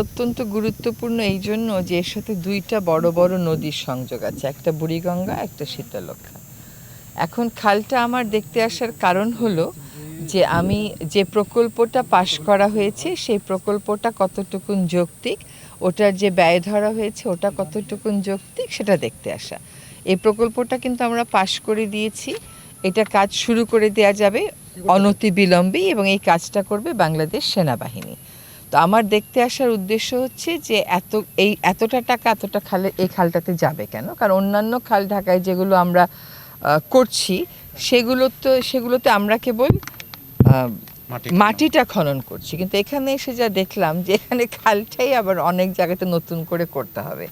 অত্যন্ত গুরুত্বপূর্ণ এই জন্য যে এর সাথে দুইটা বড় বড় নদীর সংযোগ আছে, একটা বুড়িগঙ্গা, একটা শীতলক্ষা এখন খালটা আমার দেখতে আসার কারণ হলো যে আমি যে প্রকল্পটা পাশ করা হয়েছে, সেই প্রকল্পটা কতটুকুন যৌক্তিক, ওটার যে ব্যয় ধরা হয়েছে, ওটা কতটুকুন যৌক্তিক, সেটা দেখতে আসা। এই প্রকল্পটা কিন্তু আমরা পাশ করে দিয়েছি। এটা কাজ শুরু করে দেওয়া যাবে অনতি বিলম্বেই এবং এই কাজটা করবে বাংলাদেশ সেনাবাহিনী। তো আমার দেখতে আসার উদ্দেশ্য হচ্ছে যে এত এই এতটা টাকা এতটা খালে এই খালটাতে যাবে কেন? কারণ অন্যান্য খাল ঢাকায় যেগুলো আমরা করছি সেগুলো তো সেগুলোতে আমরা কেবল মাটিটা খনন করছি। কিন্তু এখানে এসে যা দেখলাম যে এখানে খালটাই আবার অনেক জায়গাতে নতুন করে করতে হবে।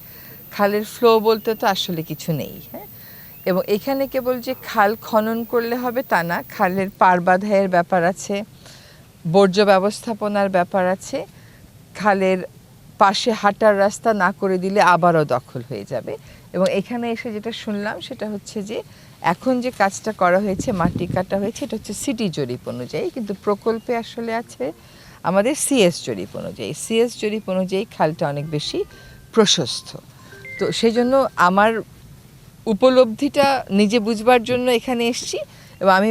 খালের ফ্লো বলতে তো আসলে কিছু নেই হ্যাঁ? এবং এখানে কেবল যে খাল খনন করলে হবে তা না খালের পার বাধাইয়ের ব্যাপার আছে বর্জ্য ব্যবস্থাপনার ব্যাপার আছে খালের পাশে হাঁটার রাস্তা না করে দিলে আবারও দখল হয়ে যাবে। এবং এখানে এসে যেটা শুনলাম সেটা হচ্ছে যে, এখন যে কাজটা করা হয়েছে, মাটি কাটা হয়েছে, এটা হচ্ছে সিটি জরিপ অনুযায়ী, কিন্তু প্রকল্পে আসলে আছে আমাদের সিএস জরিপ অনুযায়ী। সিএস জরিপ অনুযায়ী খালটা অনেক বেশি প্রশস্ত। তো সেই জন্য আমার উপলব্ধিটা নিজে বুঝবার জন্য এখানে এসেছি এবং আমি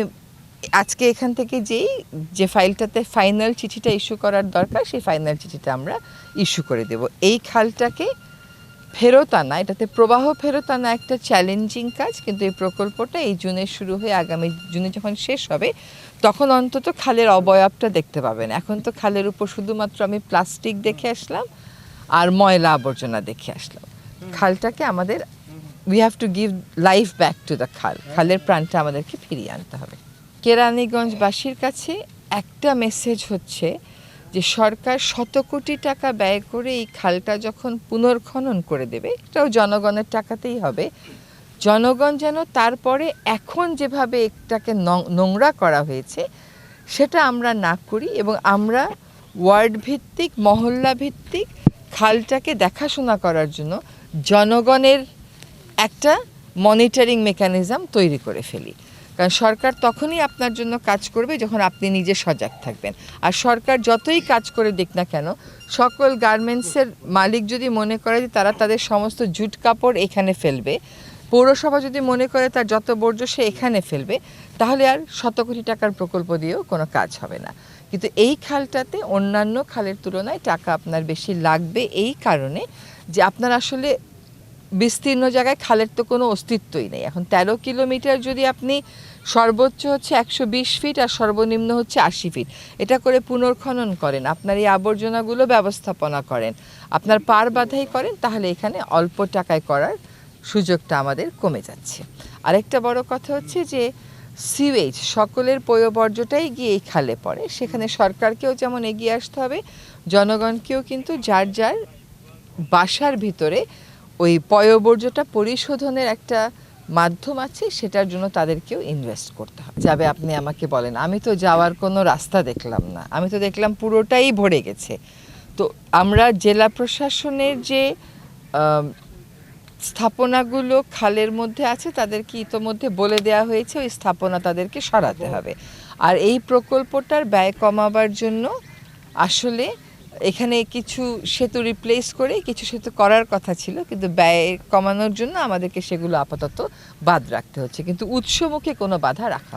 আজকে এখান থেকে যেই যে ফাইলটাতে ফাইনাল চিঠিটা ইস্যু করার দরকার সেই ফাইনাল চিঠিটা আমরা ইস্যু করে দেব। এই খালটাকে ফেরত আনা এটাতে প্রবাহ ফেরত আনা একটা চ্যালেঞ্জিং কাজ কিন্তু এই প্রকল্পটা এই জুনে শুরু হয়ে আগামী জুনে যখন শেষ হবে তখন অন্তত খালের অবয়বটা দেখতে পাবেন। এখন তো খালের উপর শুধুমাত্র আমি প্লাস্টিক দেখে আসলাম আর ময়লা আবর্জনা দেখে আসলাম। খালটাকে আমাদের we have to give life back to the খাল। খালের প্রাণটা আমাদেরকে ফিরিয়ে আনতে হবে। কেরানীগঞ্জবাসীর কাছে একটা মেসেজ হচ্ছে যে, সরকার শত কোটি টাকা ব্যয় করে এই খালটা যখন পুনর্খনন করে দেবে, এটাও জনগণের টাকাতেই হবে, জনগণ যেন তারপরে এখন যেভাবে এটাকে নোংরা করা হয়েছে, সেটা আমরা না করি এবং আমরা ওয়ার্ড ভিত্তিক মহল্লা ভিত্তিক খালটাকে দেখাশোনা করার জন্য জনগণের একটা মনিটরিং মেকানিজম তৈরি করে ফেলি। কারণ সরকার তখনই আপনার জন্য কাজ করবে যখন আপনি নিজে সজাগ থাকবেন। আর সরকার যতই কাজ করে দিক না কেন, সকল গার্মেন্টসের মালিক যদি মনে করে যে তারা তাদের সমস্ত জুট কাপড় এখানে ফেলবে, পৌরসভা যদি মনে করে তার যত বর্জ্য সে এখানে ফেলবে, তাহলে আর শত কোটি টাকার প্রকল্প দিয়েও কোনো কাজ হবে না। কিন্তু এই খালটাতে অন্যান্য খালের তুলনায় টাকা আপনার বেশি লাগবে এই কারণে যে আপনার আসলে বিস্তীর্ণ জায়গায় খালের তো কোনো অস্তিত্বই নেই। এখন তেরো কিলোমিটার যদি আপনি সর্বোচ্চ হচ্ছে একশো বিশ ফিট আর সর্বনিম্ন হচ্ছে আশি ফিট, এটা করে পুনর্খনন করেন। আপনার এই আবর্জনাগুলো ব্যবস্থাপনা করেন। আপনার পার বাধাই করেন, তাহলে এখানে অল্প টাকায় করার সুযোগটা আমাদের কমে যাচ্ছে। আরেকটা বড় কথা হচ্ছে যে সিওয়েজ সকলের পয়বর্জ্যটাই গিয়ে এই খালে পড়ে। সেখানে সরকারকেও যেমন এগিয়ে আসতে হবে, জনগণকেও কিন্তু যার যার বাসার ভিতরে ওই পয়বর্জ্যটা পরিশোধনের একটা মাধ্যম আছে, সেটার জন্য তাদেরকেও ইনভেস্ট করতে হবে। যাবে আপনি আমাকে বলেন, আমি তো যাওয়ার কোনো রাস্তা দেখলাম না। আমি তো দেখলাম পুরোটাই ভরে গেছে। তো আমরা জেলা প্রশাসনের যে স্থাপনাগুলো খালের মধ্যে আছে, তাদেরকে ইতোমধ্যে বলে দেওয়া হয়েছে, ওই স্থাপনা তাদেরকে সরাতে হবে। আর এই প্রকল্পটার ব্যয় কমাবার জন্য আসলে এখানে কিছু সেতু রিপ্লেস করে কিছু সেতু করার কথা ছিল, কিন্তু ব্যয় কমানোর জন্য আমাদেরকে সেগুলো আপাতত বাদ রাখতে হচ্ছে। কিন্তু উৎসমুখে কোনো বাধা রাখা